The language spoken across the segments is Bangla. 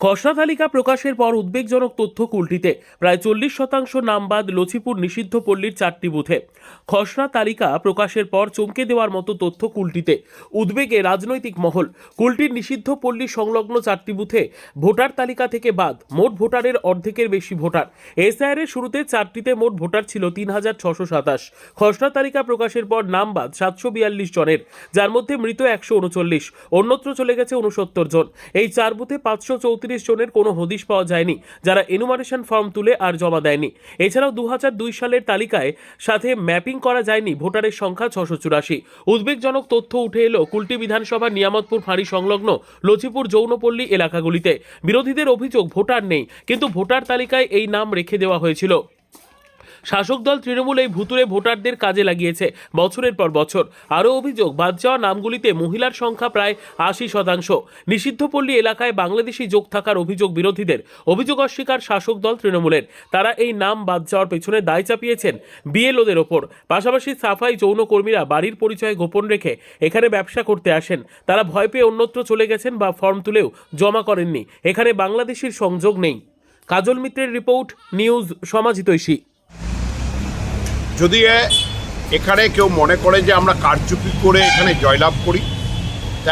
খসড়া তালিকা প্রকাশের পর উদ্বেগজনক তথ্য কুলটিতে। প্রায় চল্লিশ শতাংশ নাম বাদ লছিপুর নিষিদ্ধ পল্লীর চারটি বুথে। খসড়া তালিকা প্রকাশের পর চমকে দেওয়ার মতো তথ্য কুলটিতে। উদ্বেগে রাজনৈতিক মহল। কুলটির নিষিদ্ধ পল্লী সংলগ্ন চারটি বুথে ভোটার তালিকা থেকে বাদ, মোট ভোটারের অর্ধেকের বেশি ভোটার। এসআইআর এর শুরুতে চারটিতে মোট ভোটার ছিল তিন হাজার ছশো সাতাশ। খসড়া তালিকা প্রকাশের পর নাম বাদ সাতশো বিয়াল্লিশ জনের, যার মধ্যে মৃত একশো উনচল্লিশ, অন্যত্র চলে গেছে উনসত্তর জন। এই চার বুথে পাঁচশো চৌত্রিশ জনের কোনো হদিশ পাওয়া যায়নি, যারা এনুমারেশন ফর্ম তুলে আর জমা দেয়নি। এছাড়াও দু সালের তালিকায় সাথে ম্যাপিং করা যায়নি ভোটারের সংখ্যা ছশো চুরাশি। উদ্বেগজনক তথ্য উঠে এলো কুলটি বিধানসভার নিয়ামতপুর ফাঁড়ি সংলগ্ন লচিপুর যৌনপল্লী এলাকাগুলিতে। বিরোধীদের অভিযোগ ভোটার নেই, কিন্তু ভোটার তালিকায় এই নাম রেখে দেওয়া হয়েছিল। শাসক দল তৃণমূল এই ভুতুরে ভোটারদের কাজে লাগিয়েছে বছরের পর বছর। আরও অভিযোগ, বাদ যাওয়া নামগুলিতে মহিলার সংখ্যা প্রায় আশি শতাংশ। নিষিদ্ধপল্লী এলাকায় বাংলাদেশি যোগ থাকার অভিযোগ বিরোধীদের। অভিযোগ অস্বীকার শাসক দল তৃণমূলের। তারা এই নাম বাদ যাওয়ার পেছনে দায় চাপিয়েছেন বিএলওদের ওপর। পাশাপাশি সাফাই যৌনকর্মীরা বাড়ির পরিচয় গোপন রেখে এখানে ব্যবসা করতে আসেন। তারা ভয় পেয়ে অন্যত্র চলে গেছেন বা ফর্ম তুলেও জমা করেননি। এখানে বাংলাদেশির সংযোগ নেই। কাজল মিত্রের রিপোর্ট, নিউজ সমাজিতৈষী যদি এখানে কেউ মনে করে যে আমরা কারচুপি করে এখানে জয়লাভ করি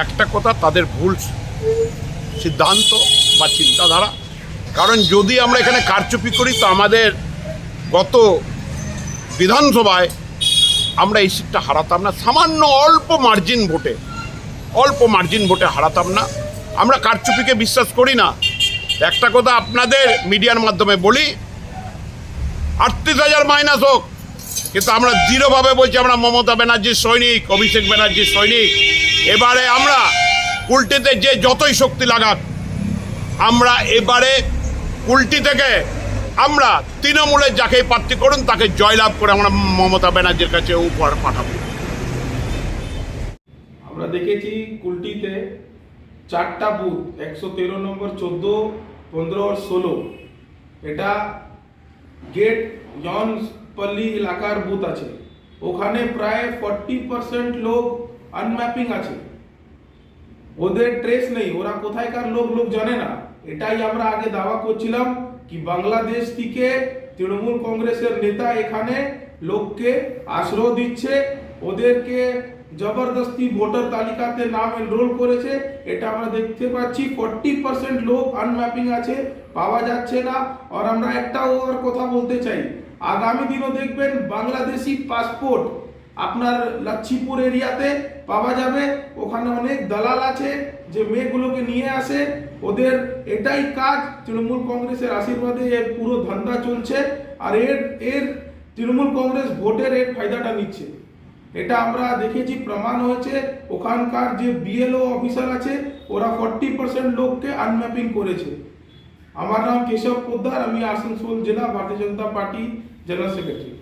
একটা কথা তাদের ভুল সিদ্ধান্ত বা চিন্তাধারা। কারণ যদি আমরা এখানে কারচুপি করি, তো আমাদের গত বিধানসভায় আমরা এই সিটটা হারাতাম না। সামান্য অল্প মার্জিন ভোটে, অল্প মার্জিন ভোটে হারাতাম না। আমরা কারচুপিকে বিশ্বাস করি না। একটা কথা আপনাদের মিডিয়ার মাধ্যমে বলি, আটত্রিশ হাজার মাইনাস হোক কিন্তু আমরা দৃঢ়ভাবে বলছি আমরা মমতা ব্যানার্জির সৈনিক, অভিষেক ব্যানার্জির সৈনিক। এবারে আমরা উল্টিতে যে যতই শক্তি লাগাক, আমরা এবারে উল্টি থেকে আমরা তৃণমূলের যাকেই প্রার্থী করুন, তাকে জয়লাভ করে আমরা মমতা ব্যানার্জির কাছে উপহার পাঠাবো। আমরা দেখেছি কুলটিতে চারটা বুথ, একশো তেরো নম্বর, চোদ্দ, পনেরো ষোলো। এটা গেট জনসপল্লী এলাকার বুথ আছে। ওখানে প্রায় ফর্টি পার্সেন্ট লোক আনম্যাপিং আছে। ওদের ট্রেস নেই, ওরা কোথায়কার লোক লোক জানে না। এটাই আমরা আগে দাওয়া করছিলাম কি বাংলাদেশ থেকে তৃণমূল কংগ্রেসের নেতা এখানে লোককে আশ্রয় দিচ্ছে, ওদেরকে জবরদস্তি ভোটার তালিকাতে নাম এনরোল করেছে, এটা আমরা দেখতে পাচ্ছি ফর্টি পার্সেন্ট লোক আনম্যাপিং আছে, পাওয়া যাচ্ছে না। আর আমরা একটাও আর কথা বলতে চাই আগামী দিনও দেখবেন বাংলাদেশি পাসপোর্ট আপনার লাচ্ছিপুর এরিয়াতে পাওয়া যাবে। ওখানে অনেক দালাল আছে, যে মেয়েগুলোকে নিয়ে আসে। ওদের এটাই কাজ। তৃণমূল কংগ্রেসের আশীর্বাদে এর পুরো ধান্দা চলছে। আর এর এর তৃণমূল কংগ্রেস ভোটের এর ফায়দাটা নিচ্ছে। এটা আমরা দেখেছি, প্রমাণ হয়েছে। ওখানকার যে বিএলও অফিসার আছে, ওরা ফর্টি পার্সেন্ট লোককে আনম্যাপিং করেছে। हमारा नाम केशव पोदार हमें आसनसोल जिला Bharatiya Janata party general secretary.